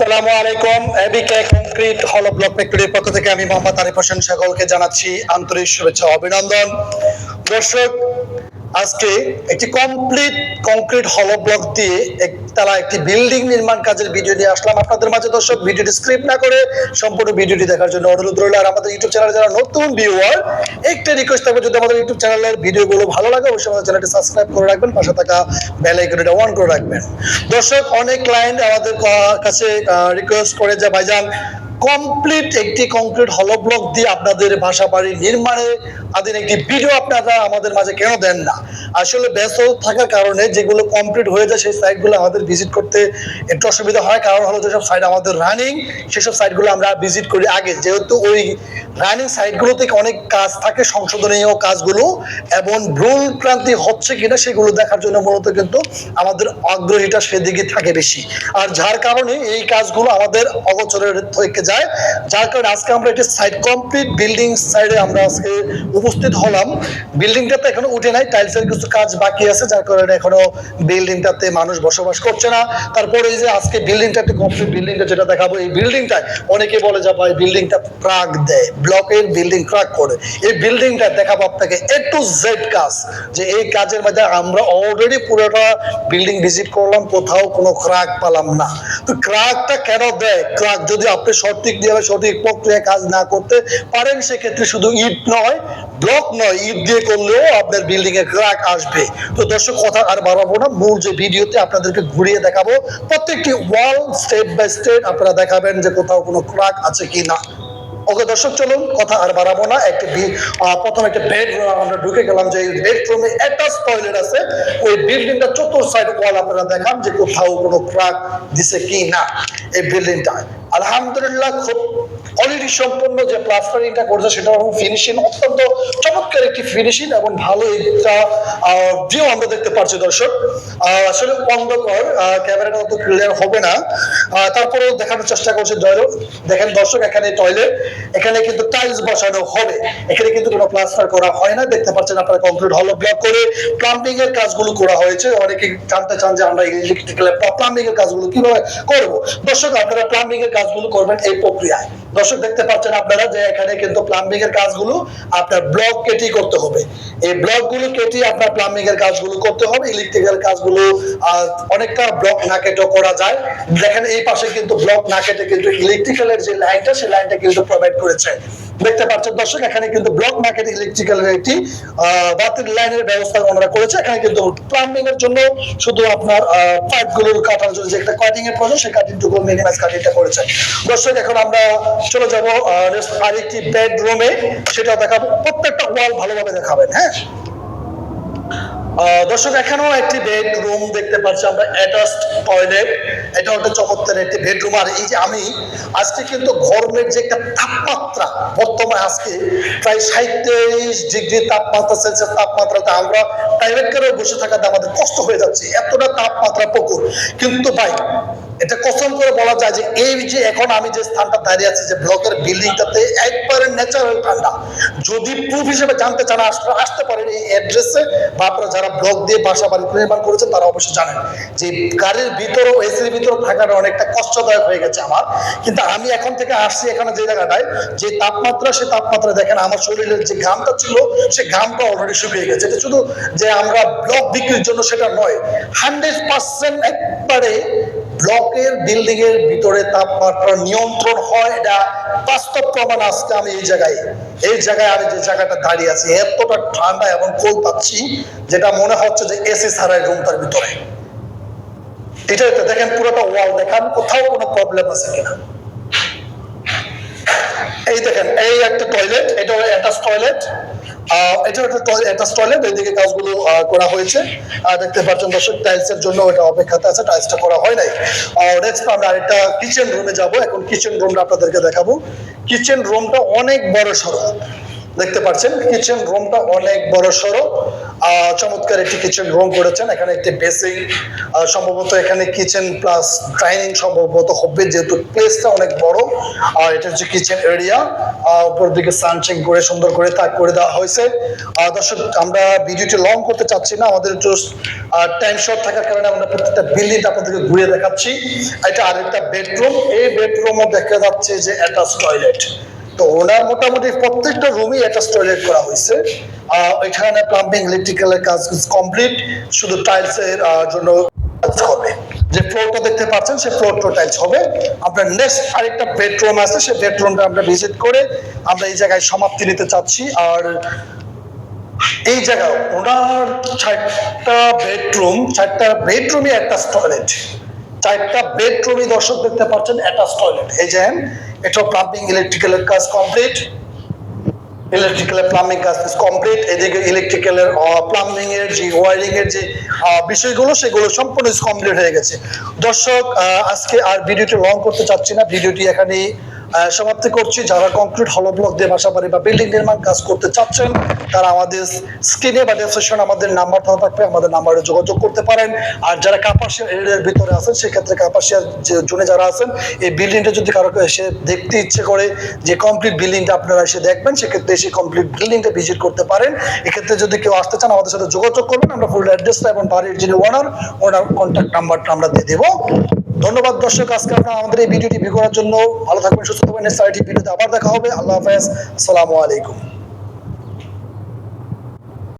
আসসালামু আলাইকুম। ABK concrete হল ব্লক ফ্যাক্টরির পক্ষ থেকে আমি মোহাম্মদ আরিফ হোসেন সকলকে জানাচ্ছি আন্তরিক শুভেচ্ছা অভিনন্দন। দর্শক আজকে একটি কমপ্লিট কংক্রিট হল ব্লক দিয়ে তারা একটি বিল্ডিং নির্মাণ কাজের ভিডিও নিয়ে আসলাম। আপনাদের মাঝে দর্শক, ভিডিওটি স্ক্রিপ্ট না করে সম্পূর্ণ ভিডিওটি দেখার জন্য অনুরোধ রইল। আর আমাদের ইউটিউব চ্যানেলে যারা নতুন ভিউয়ার একটা রিকোয়েস্ট থাকবে, যদি আমাদের ইউটিউব চ্যানেলের ভিডিওগুলো ভালো লাগে, অবশ্যই আমাদের চ্যানেলটি সাবস্ক্রাইব করে রাখবেন, পাশে থাকা বেল আইকনটা অন করে রাখবেন। দর্শক, অনেক ক্লায়েন্ট আমাদের কাছে রিকোয়েস্ট করে যে ভাইজান কমপ্লিট একটি কংক্রিট হলো ব্লক দিয়ে আপনাদের বাসা বাড়ি নির্মাণে তাদের একটি ভিডিও আপনারা আমাদের মাঝে কেন দেন না? আসলে ব্যস্ত থাকার কারণে যেগুলো কমপ্লিট হয়ে যায়, সেই সাইটগুলো আমাদের ভিজিট করতে একটু অসুবিধা হয়। কারণ হলো যেসব সাইট আমাদের রানিং সেসব সাইটগুলো আমরা ভিজিট করি আগে। যেহেতু ওই রানিং সাইটগুলো থেকে অনেক কাজ থাকে, সংশোধনীয় কাজগুলো, এবং ভুল ক্রান্তি হচ্ছে কিনা সেগুলো দেখার জন্য মূলত কিন্তু আমাদের আগ্রহীটা সেদিকে থাকে বেশি। আর যার কারণে এই কাজগুলো আমাদের অগোচরের থেকে যায়। যার কারণে আজকে আমরা একটি সাইট কমপ্লিট বিল্ডিং সাইডে আমরা আজকে উপস্থিত হলাম। বিল্ডিংটাতে এখনও উঠে নাই টাইলসের কিছু কাজ বাকি আছে, যার কারণে এখনও বিল্ডিংটাতে মানুষ বসবাস করছে না। তারপরে এই যে আজকে বিল্ডিংটা একটি কমপ্লিট বিল্ডিংটা যেটা দেখাবো, এই বিল্ডিংটায় অনেকে বলে যে, ভাই বিল্ডিংটা ক্রাক দেয় ব্লকের বিল্ডিং ক্রাক করে। এই বিল্ডিংটা দেখাবো আপনাকে এ টু জেড কাজ, যে এই কাজের মধ্যে আমরা অলরেডি পুরোটা বিল্ডিং ভিজিট করলাম, কোথাও কোনো ক্রাক পালাম না। তো ক্রাকটা কেন দেয়? ক্রাক যদি আপনি সঠিক দিয়ে সঠিক প্রক্রিয়ায় কাজ না করতে পারেন, সেক্ষেত্রে শুধু ইট নয়, ব্লক নয়, ইট দিয়ে করলেও আপনার বিল্ডিং এ ক্রাক আসবে। তো দর্শক, কথা আর বাড়াবো না, মূল যে ভিডিওতে আপনাদেরকে ঘুরিয়ে দেখাবো, প্রত্যেকটি ওয়াল স্টেপ বাই স্টেপ আপনারা দেখাবেন যে কোথাও কোনো ক্রাক আছে কি না ওকে দর্শক, চলুন, কথা আর বাড়াবো না। একটি প্রথম একটা বেডরুম আমরা ঢুকে গেলাম যে বেডরুমে অ্যাটাচ টয়লেট আছে। ওই বিল্ডিংটা চতুর সাইড ওয়াল আপনারা দেখান যে কোথাও কোনো ক্রাক দিছে কি না এই বিল্ডিংটা আলহামদুলিল্লাহ, খুব কোয়ালিটি সম্পন্ন যে প্লাস্টারিংটা করছে সেটা এবং ফিনিশিং অত্যন্ত চমৎকার একটি ফিনিশিং এবং ভালো একটা ভিউ আমরা দেখতে পাচ্ছি দর্শক। আসলে অন্ধকার ক্যামেরাটা অত ক্লিয়ার হবে না। তারপরেও দেখানোর চেষ্টা করছে জয়রব দেখেন দর্শক, এখানে টয়লেট এখানে কিন্তু টাইলস বসানো হবে। এখানে কিন্তু কোনো প্লাস্টার করা হয় না। দেখতে পাচ্ছেন আপনারা কমপ্লিট হলো ব্লক করে প্লাম্বিং এর কাজগুলো করা হয়েছে। অনেকে জানতে চান যে আমরা ইলেকট্রিক্যাল প্লাম্বিং এর কাজগুলো কীভাবে করব। দর্শক, আপনারা প্লাম্বিং এর কাজগুলো করবেন এই প্রক্রিয়ায়। দর্শক, দেখতে পাচ্ছেন আপনারা যে এখানে কিন্তু প্লাম্বিং এর কাজগুলো আপনার ব্লক কেটে করতে হবে। এই ব্লকগুলো কেটে আপনার প্লাম্বিং এর কাজগুলো করতে হবে। ইলেকট্রিক্যাল কাজগুলো অনেকটা ব্লক না কেটেও করা যায়। দেখেন এই পাশে কিন্তু ব্লক না কেটে কিন্তু ইলেকট্রিক্যালের যে লাইনটা সেই লাইনটা কিন্তু প্রোভাইড করেছে। দেখতে পাচ্ছেন দর্শক এখানে কিন্তু ব্লক না কেটে ইলেকট্রিক্যালের একটি আহ, লাইনের ব্যবস্থা ওনারা করেছে। এখানে কিন্তু প্লাম্বিং এর জন্য শুধু আপনার পাইপগুলোর কাটার জন্য যে একটা কাটিং এর প্রয়োজন সেই কাটিংটুকু মিনিমাইজ কাটিংটা করেছে। দর্শক এখন আমরা চলে যাব আরেকটি বেডরুমে সেটা দেখাবো। প্রত্যেকটা ওয়াল ভালোভাবে দেখাবেন হ্যাঁ? দর্শক, এখানেও একটি বেডরুম দেখতে পাচ্ছি আমরা অ্যাটাচড টয়লেট এটা একটা চমৎকার একটি বেডরুম আর এই যে আমি, আজকে কিন্তু গরমের যে একটা তাপমাত্রা, বর্তমানে আজকে প্রায় সাঁত্রিশ ডিগ্রি তাপমাত্রা সেলসিয়াস তাপমাত্রাতে আমরা প্রাইভেট কারে বসে থাকাতে আমাদের কষ্ট হয়ে যাচ্ছে। এতটা তাপমাত্রা প্রকুর কিন্তু ভাই এটা কসম করে বলা যায় যে এই যে এখন আমি যে স্থানটা দাঁড়িয়ে আছি, যে ব্লকের বিল্ডিংটাতে একবারে ন্যাচারাল ঠান্ডা। যদি প্রুফ হিসেবে জানতে চান আসলে আসতে পারেন এই অ্যাড্রেসে বা আপনারা যারা ব্লক দিয়ে বাসা বাড়ি নির্মাণ করেছেন, তারা অবশ্যই জানেন যে গাড়ির ভিতরে এসির ভিতরে থাকাটা অনেকটা কষ্টদায়ক হয়ে গেছে আমার। কিন্তু আমি এখন থেকে আসছি এখানে যে জায়গাটায়, যে তাপমাত্রা, সে তাপমাত্রা দেখেন, আমার শরীরের যে ঘামটা ছিল, সে ঘামটা অলরেডি শুকিয়ে গেছে। এটা শুধু যে আমরা ব্লক বিক্রির জন্য সেটা নয় হান্ড্রেড পার্সেন্ট একবারে ব্লকের বিল্ডিং এর ভিতরে তাপমাত্রা নিয়ন্ত্রণ হয়, এটা বাস্তব প্রমাণ আজকে আমি এই জায়গায়। এই জায়গায় আমি যে জায়গাটা দাঁড়িয়ে আছি, এতটা ঠান্ডা এবং কোল পাচ্ছি, যেটা মনে হচ্ছে যে এসি ছাড়াই রুমটার ভিতরে। এটা দেখেন, পুরোটা ওয়াল দেখান, কোথাও কোনো প্রবলেম আছে কিনা। এই দেখেন, এই একটা টয়লেট এটা অ্যাটাচ টয়লেট এটা একটা অ্যাটাচ টয়লেট এইদিকে কাজগুলো করা হয়েছে। আর দেখতে পাচ্ছেন দর্শক টাইলসের জন্য এটা অপেক্ষাতে আছে টাইলসটা করা হয় নাই। নেক্সট আমরা আরেকটা কিচেন রুমে যাব। এখন কিচেন রুমটা আপনাদেরকে দেখাবো। কিচেন রুমটা অনেক বড় সড়ো দেখতে পাচ্ছেন কিচেন রুমটা অনেক বড় সড়ো। চমৎকার একটি কিচেন রুম করেছেন। এখানে একটি বেসিং সম্ভবত এখানে কিচেন প্লাস ডাইনিং সম্ভবত হবে, যেহেতু প্লেসটা অনেক বড়। আর এটা হচ্ছে কিচেন এরিয়া উপর দিকে সানচিং করে, সুন্দর করে তাক করে দেওয়া হয়েছে। দর্শক, আমরা ভিডিওটি লং করতে চাচ্ছি না। আমাদের জাস্ট টাইম শর্ট থাকার কারণে আমরা প্রত্যেকটা বিল্ডিং আপনাদেরকে ঘুরে দেখাচ্ছি। এটা আরেকটা বেডরুম এই বেডরুমও দেখা যাচ্ছে যে অ্যাটাচ টয়লেট তো ওনার মোটামুটি প্রত্যেকটা রুমই অ্যাটাচ টয়লেট করা হয়েছে। এখানে প্লাম্বিং ইলেকট্রিক্যালের কাজ কমপ্লিট শুধু টাইলস এর জন্য করবে। যে ফ্লোরটা দেখতে পাচ্ছেন, সে ফ্লোর টো টাইলস হবে। আপনার নেক্সট আরেকটা বেডরুম আছে সেই বেডরুমটা আমরা ভিজিট করে আমরা এই জায়গায় সমাপ্তি নিতে চাচ্ছি। আর এই জায়গায় ওনার চারটা বেডরুম চারটা বেডরুমই একটা টয়লেট চারটা বেডরুমই দর্শক দেখতে পাচ্ছেন অ্যাটাচ টয়লেট। এই যে এটা প্লাম্বিং ইলেকট্রিক্যালের কাজ কমপ্লিট ইলেকট্রিক্যাল প্লাম্বিং কাজ কমপ্লিট এদিকে ইলেকট্রিক্যালের প্লাম্বিং এর যে ওয়ারিং এর যে বিষয়গুলো, সেগুলো সম্পূর্ণ কমপ্লিট হয়ে গেছে। দর্শক আজকে আর ভিডিওটি লং করতে চাচ্ছি না। ভিডিওটি এখানে সমাপ্তি করছি। যারা কংক্রিট হলো ব্লক দিয়ে বাসা বাড়ি বা বিল্ডিং নির্মাণ কাজ করতে চাচ্ছেন, তারা আমাদের স্ক্রিনে বা ডেসক্রিপশন আমাদের নাম্বার থাকবে। আমাদের নাম্বারে যোগাযোগ করতে পারেন। আর যারা কাপাসিয়া এরিয়ার ভিতরে আছেন, সেক্ষেত্রে কাপাসিয়ার যে জোনে যারা আছেন, এই বিল্ডিংটা যদি কারও এসে দেখতে ইচ্ছে করে যে কমপ্লিট বিল্ডিংটা আপনারা এসে দেখবেন, সেক্ষেত্রে এসে কমপ্লিট বিল্ডিংটা ভিজিট করতে পারেন। এক্ষেত্রে যদি কেউ আসতে চান, আমাদের সাথে যোগাযোগ করবেন। আমরা ফুল অ্যাড্রেসটা এবং বাড়ির যিনি ওনার ওনার কন্ট্যাক্ট নাম্বারটা আমরা দিয়ে দেবো। ধন্যবাদ দর্শক, আজকে আপনারা আমাদের এই ভিডিওটি ভিউ করার জন্য ভালো থাকবেন, সুস্থ থাকবেন। ভিডিওতে আবার দেখা হবে। আল্লাহ হাফেজ। আসসালামু আলাইকুম।